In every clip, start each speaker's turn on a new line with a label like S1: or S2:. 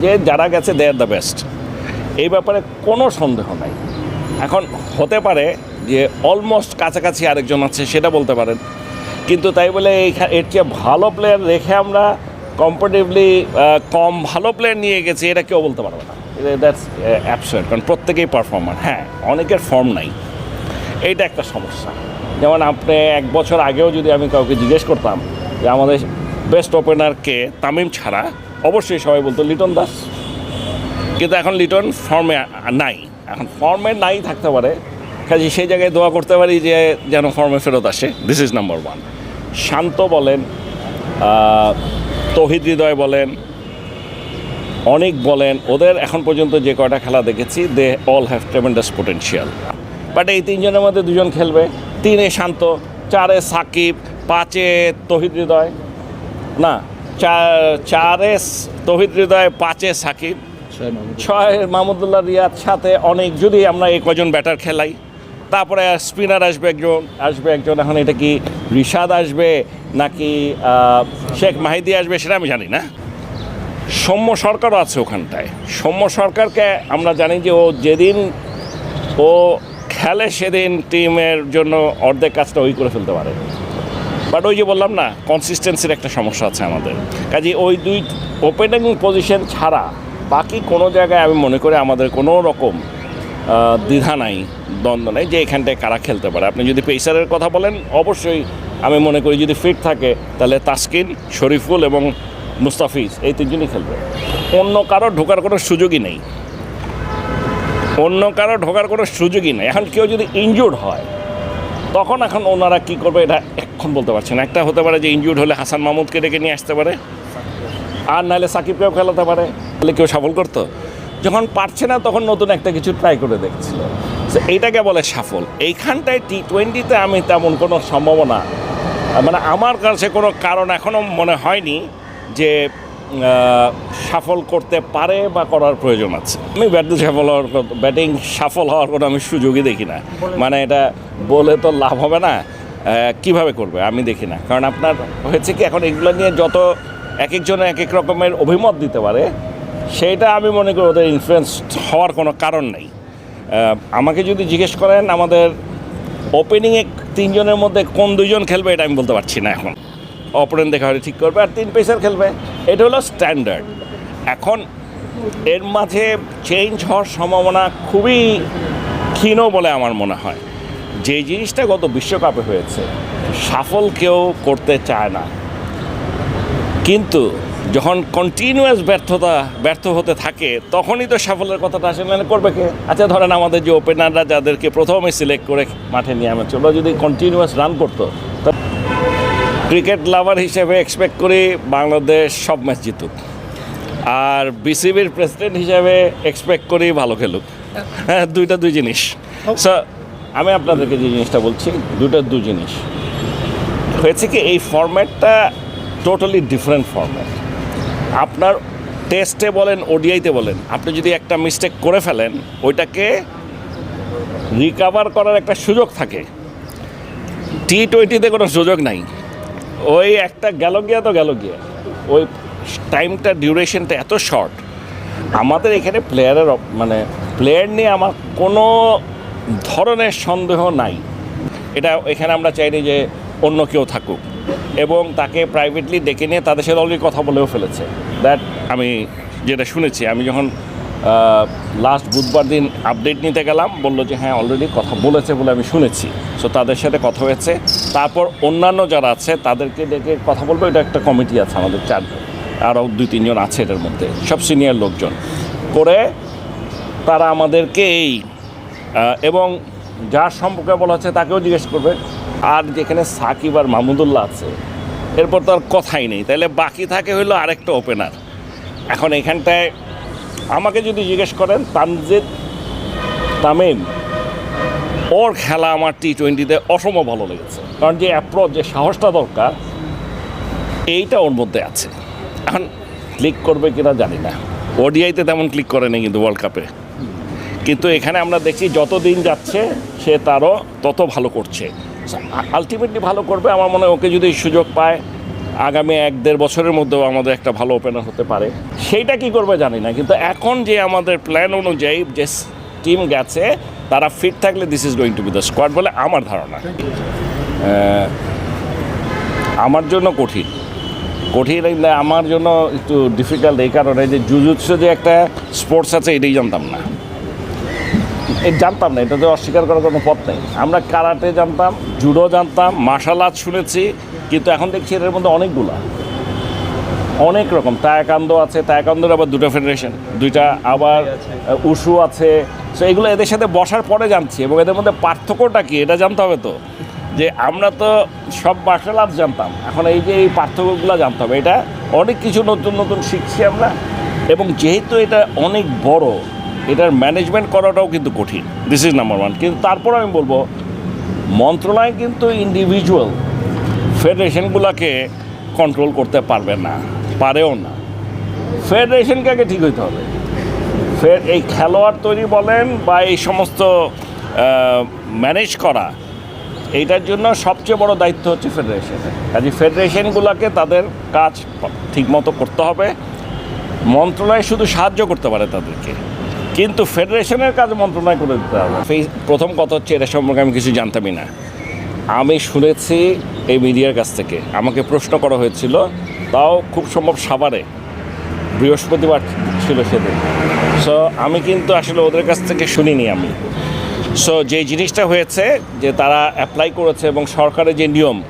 S1: যে যারা গেছে দে আর দ্য বেস্ট এই ব্যাপারে কোনো সন্দেহ নাই। এখন হতে পারে যে অলমোস্ট কাছাকাছি আরেকজন আছে, সেটা বলতে পারেন। কিন্তু তাই বলে এইখা- এর চেয়ে ভালো প্লেয়ার রেখে আমরা কম্পারেটিভলি কম ভালো প্লেয়ার নিয়ে গেছি, এটা কেউ বলতে পারবে না। দ্যাটস অ্যাবসার্ড কারণ প্রত্যেকেই পারফর্মার হ্যাঁ অনেকের ফর্ম নাই। এইটা একটা সমস্যা। যেমন আপনি এক বছর আগেও যদি আমি কাউকে জিজ্ঞেস করতাম যে আমাদের বেস্ট ওপেনারকে তামিম ছাড়া অবশ্যই সবাই বলতো লিটন দাস। কিন্তু এখন লিটন ফর্মে নাই। এখন ফর্মে নাই থাকতে পারে। কাজে সেই জায়গায় দোয়া করতে পারি যে যেন ফর্মে ফেরত আসে। This is number one Shanto বলেন তহিদ হৃদয় বলেন, অনেক বলেন, ওদের এখন পর্যন্ত যে কয়টা খেলা দেখেছি they all have tremendous potential but এই তিনজনের মধ্যে দুজন খেলবে। তিনে শান্ত, চারে সাকিব, পাঁচে তহিদ হৃদয়। না চার তহিদ হৃদয় পাঁচে সাকিব। ছয় মাহমুদুল্লাহ। রিয়াদ সাথে অনেক যদি আমরা এই কজন ব্যাটার খেলাই তারপরে স্পিনার আসবে একজন আসবে একজন এখন এটা কি রিশাদ আসবে নাকি শেখ মাহিদি আসবে সেটা আমি জানি না। সৌম্য সরকারও আছে ওখানটায়। সৌম্য সরকারকে আমরা জানি যে ও যেদিন ও খেলে সেদিন টিমের জন্য অর্ধেক কাজটা ওই করে ফেলতে পারে বাট ওই যে বললাম না কনসিস্টেন্সির একটা সমস্যা আছে আমাদের। কাজে ওই দুই ওপেনিং পজিশন ছাড়া বাকি কোনো জায়গায় আমি মনে করি আমাদের কোনো রকম দ্বিধা নাই, দ্বন্দ্ব নেই যে এখানটায় কারা খেলতে পারে। আপনি যদি পেসারের কথা বলেন, অবশ্যই আমি মনে করি যদি ফিট থাকে, তাহলে তাসকিন, শরীফুল এবং মুস্তাফিজ এই তিনজনই খেলবে। অন্য কারও ঢোকার কোনো সুযোগই নেই। অন্য কারও ঢোকার কোনো সুযোগই নেই। এখন কেউ যদি ইনজুর্ড হয়, তখন এখন ওনারা কি করবে? এটা এখন বলতে পারছেন একটা হতে পারে যে ইনজুর্ড হলে হাসান মাহমুদকে ডেকে নিয়ে আসতে পারে আর নাহলে সাকিবকেও খেলাতে পারে। তাহলে কেউ সফল করতো? যখন পারছে না তখন নতুন একটা কিছু ট্রাই করে দেখছিল। এইটাকে বলে সাফল এইখানটায় টি টোয়েন্টিতে আমি তেমন কোনো সম্ভাবনা মানে আমার কাছে কোনো কারণ এখনও মনে হয়নি যে সাফল করতে পারে বা করার প্রয়োজন আছে। আমি ব্যাটিং সফল হওয়ার ব্যাটিং সফল হওয়ার কোনো আমি সুযোগই দেখি না। মানে এটা বলে তো লাভ হবে না। কীভাবে করবে? আমি দেখি না। কারণ আপনার হয়েছে কি, এখন এগুলো নিয়ে যত এক একজনে এক এক রকমের অভিমত দিতে পারে সেইটা আমি মনে করি ওদের ইনফ্লুয়েন্স হওয়ার কোনো কারণ নেই। আমাকে যদি জিজ্ঞেস করেন, আমাদের ওপেনিংয়ে তিনজনের মধ্যে কোন দুজন খেলবে, এটা আমি বলতে পারছি না এখন। অপোনেন্ট দেখা হলে ঠিক করবে, আর তিন পেসার খেলবে। এটা হলো স্ট্যান্ডার্ড এখন এর মাঝে চেঞ্জ হওয়ার সম্ভাবনা খুবই ক্ষীণ বলে আমার মনে হয়। যে জিনিসটা গত বিশ্বকাপে হয়েছে সাফল কেউ করতে চায় না। কিন্তু যখন কন্টিনিউয়াস ব্যর্থতা ব্যর্থ হতে থাকে তখনই তো সাফল্যের কথাটা আসে। মানে করবে কে? আচ্ছা ধরেন আমাদের যে ওপেনাররা যাদেরকে প্রথমে সিলেক্ট করে মাঠে নিয়ে আমি চলো যদি কন্টিনিউয়াস রান করতো তা ক্রিকেট লাভার হিসেবে এক্সপেক্ট করি বাংলাদেশ সব ম্যাচ জিতুক। আর বিসিবির প্রেসিডেন্ট হিসেবে এক্সপেক্ট করি ভালো খেলুক। হ্যাঁ দুইটা দুই জিনিস। সো আমি আপনাদেরকে যে জিনিসটা বলছি দুইটা দু জিনিস। হয়েছে কি, এই ফরম্যাটটা টোটালি ডিফারেন্ট ফরম্যাট আপনার টেস্টে বলেন ওডিআইতে বলেন, আপনি যদি একটা মিস্টেক করে ফেলেন, ওইটাকে রিকাভার করার একটা সুযোগ থাকে। টি টোয়েন্টিতে কোনো সুযোগ নাই। ওই একটা গেল গিয়া তো গেল গিয়া। ওই টাইমটা ডিউরেশনটা এত শর্ট আমাদের এখানে প্লেয়ারের মানে প্লেয়ার নিয়ে আমার কোনো ধরনের সন্দেহ নাই। এটা এখানে আমরা চাইনি যে অন্য কেউ থাকুক। এবং তাকে প্রাইভেটলি ডেকে নিয়ে তাদের সাথে অলরেডি কথা বলেও ফেলেছে। দ্যাট আমি যেটা শুনেছি, আমি যখন লাস্ট বুধবার দিন আপডেট নিতে গেলাম, বলল যে হ্যাঁ অলরেডি কথা বলেছে বলে আমি শুনেছি। সো তাদের সাথে কথা হয়েছে। তারপর অন্যান্য যারা আছে, তাদেরকে ডেকে কথা বলব, এটা একটা কমিটি আছে আমাদের চার আরও দুই তিনজন আছে এটার মধ্যে, সব সিনিয়র লোকজন। করে তারা আমাদেরকে এই এবং যার সম্পর্কে বলা হচ্ছে তাকেও জিজ্ঞেস করবে। আর যেখানে সাকিব আর মাহমুদুল্লাহ আছে, এরপর তো আর কথাই নেই। তাহলে বাকি থাকে হইল আরেকটা ওপেনার এখন এখানটায় আমাকে যদি জিজ্ঞেস করেন, তানজিদ তামিম, ওর খেলা আমার টি টোয়েন্টিতে অসম ভালো লেগেছে। কারণ যে অ্যাপ্রোচ যে সাহসটা দরকার, এইটা ওর মধ্যে আছে। এখন ক্লিক করবে কিনা জানি না। ওডিআইতে তেমন ক্লিক করে না কিন্তু ওয়ার্ল্ড কাপে কিন্তু এখানে আমরা দেখছি যত দিন যাচ্ছে সে তারও তত ভালো করছে। আলটিমেটলি ভালো করবে আমার মনে হয় ওকে যদি সুযোগ পায় আগামী এক দেড় বছরের মধ্যেও আমাদের একটা ভালো ওপেনার হতে পারে। সেইটা কি করবে জানি না কিন্তু এখন যে আমাদের প্ল্যান অনুযায়ী যে টিম গেছে তারা ফিট থাকলে this is going to be the squad বলে আমার ধারণা। আমার জন্য কঠিন। কঠিন আমার জন্য একটু ডিফিকাল্ট এই কারণে যে জুজুৎসু যে একটা স্পোর্টস আছে এটাই জানতাম না। জানতাম না এটাতে অস্বীকার করার কোনো পথ নেই। আমরা কারাটে জানতাম জুডো জানতাম মার্শাল আর্ট শুনেছি কিন্তু এখন দেখছি এর মধ্যে অনেকগুলা। অনেক রকম তায়াকান্দ আছে তায়াকান্দর আবার দুটো ফেডারেশন দুইটা আবার উশু আছে। সো এগুলো এদের সাথে বসার পরে জানছি এবং এদের মধ্যে পার্থক্যটা কি এটা জানতে হবে তো? যে আমরা তো সব মার্শাল আর্টস জানতাম এখন এই যে এই পার্থক্যগুলো জানতে হবে এটা অনেক কিছু নতুন নতুন শিখছি আমরা। এবং যেহেতু এটা অনেক বড় এটার ম্যানেজমেন্ট করাটাও কিন্তু কঠিন। দিস ইজ নাম্বার ওয়ান কিন্তু তারপর আমি বলব, মন্ত্রণালয় কিন্তু ইন্ডিভিজুয়াল ফেডারেশনগুলোকে কন্ট্রোল করতে পারবে না, পারেও না। ফেডারেশনকে আগে ঠিক হইতে হবে। ফের এই খেলোয়াড় তৈরি বলেন বা এই সমস্ত ম্যানেজ করা, এইটার জন্য সবচেয়ে বড় দায়িত্ব হচ্ছে ফেডারেশনের কাজে ফেডারেশনগুলোকে তাদের কাজ ঠিকমতো করতে হবে। মন্ত্রণালয় শুধু সাহায্য করতে পারে তাদেরকে। কিন্তু ফেডারেশনের কাজ মন্ত্রণালয় করে দিতে হবে। প্রথম কথা হচ্ছে, এটা সম্পর্কে আমি কিছু জানতামই না। আমি শুনেছি এই মিডিয়ার কাছ থেকে। আমাকে প্রশ্ন করা হয়েছিল, তাও খুব সম্ভব সাভারে। বৃহস্পতিবার ছিল সেদিন। সো আমি কিন্তু আসলে ওদের কাছ থেকে শুনিনি আমি। সো যে জিনিসটা হয়েছে, যে তারা অ্যাপ্লাই করেছে এবং সরকারের যে নিয়ম,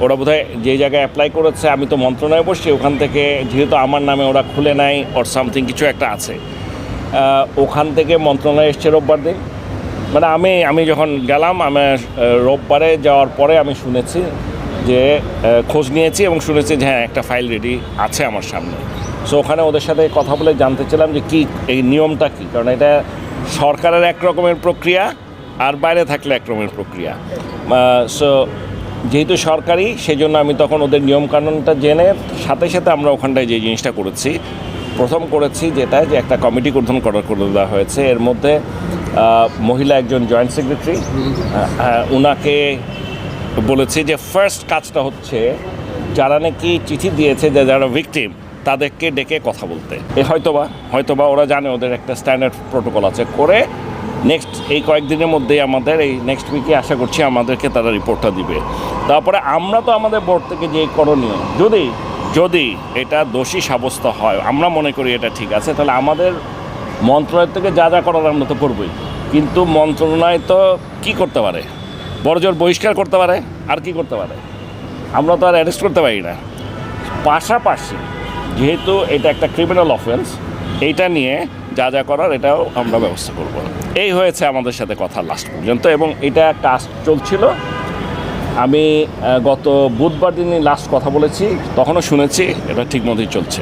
S1: ওরা বোধহয় যে জায়গায় অ্যাপ্লাই করেছে, আমি তো মন্ত্রণালয়ে বসছি, ওখান থেকে যেহেতু আমার নামে ওরা খুলে নেয় ওর সামথিং কিছু একটা আছে। ওখান থেকে মন্ত্রণালয় এসছে রোববার দিন। মানে আমি আমি যখন গেলাম, আমি রোববারে যাওয়ার পরে আমি শুনেছি যে খোঁজ নিয়েছি এবং শুনেছি যে হ্যাঁ একটা ফাইল রেডি আছে আমার সামনে। সো ওখানে ওদের সাথে কথা বলে জানতে চাইলাম যে, কী, এই নিয়মটা কী? কারণ এটা সরকারের এক রকমের প্রক্রিয়া আর বাইরে থাকলে এক রকমের প্রক্রিয়া। সো যেহেতু সরকারি সেই জন্য আমি তখন ওদের নিয়মকানুনটা জেনে সাথে সাথে আমরা ওখানটায় যে জিনিসটা করেছি প্রথম করেছি যেটা যে একটা কমিটি গঠন করা করে দেওয়া হয়েছে। এর মধ্যে মহিলা একজন জয়েন্ট সেক্রেটারি ওনাকে বলেছি যে ফার্স্ট কাজটা হচ্ছে যারা নাকি চিঠি দিয়েছে যে যারা ভিকটিম তাদেরকে ডেকে কথা বলতে। এ হয়তোবা হয়তোবা ওরা জানে ওদের একটা স্ট্যান্ডার্ড প্রোটোকল আছে। করে নেক্সট এই কয়েকদিনের মধ্যেই আমাদের এই নেক্সট উইকে আশা করছি আমাদেরকে তারা রিপোর্টটা দিবে। তারপরে আমরা তো আমাদের বোর্ড থেকে যে করণীয়, যদি যদি এটা দোষী সাব্যস্ত হয়, আমরা মনে করি এটা ঠিক আছে, তাহলে আমাদের মন্ত্রণালয় থেকে যা যা করার আমরা তো করবই। কিন্তু মন্ত্রণালয় তো কি করতে পারে? বড় জোর বহিষ্কার করতে পারে, আর কি করতে পারে? আমরা তো আর অ্যারেস্ট করতে পারি না। পাশাপাশি যেহেতু এটা একটা ক্রিমিনাল অফেন্স এইটা নিয়ে যা যা করার এটাও আমরা ব্যবস্থা করব। এই হয়েছে আমাদের সাথে কথা লাস্ট পর্যন্ত, এবং এটা কাজ চলছিল। আমি গত বুধবার দিনই লাস্ট কথা বলেছি তখনও শুনেছি এটা ঠিক মতোই চলছে।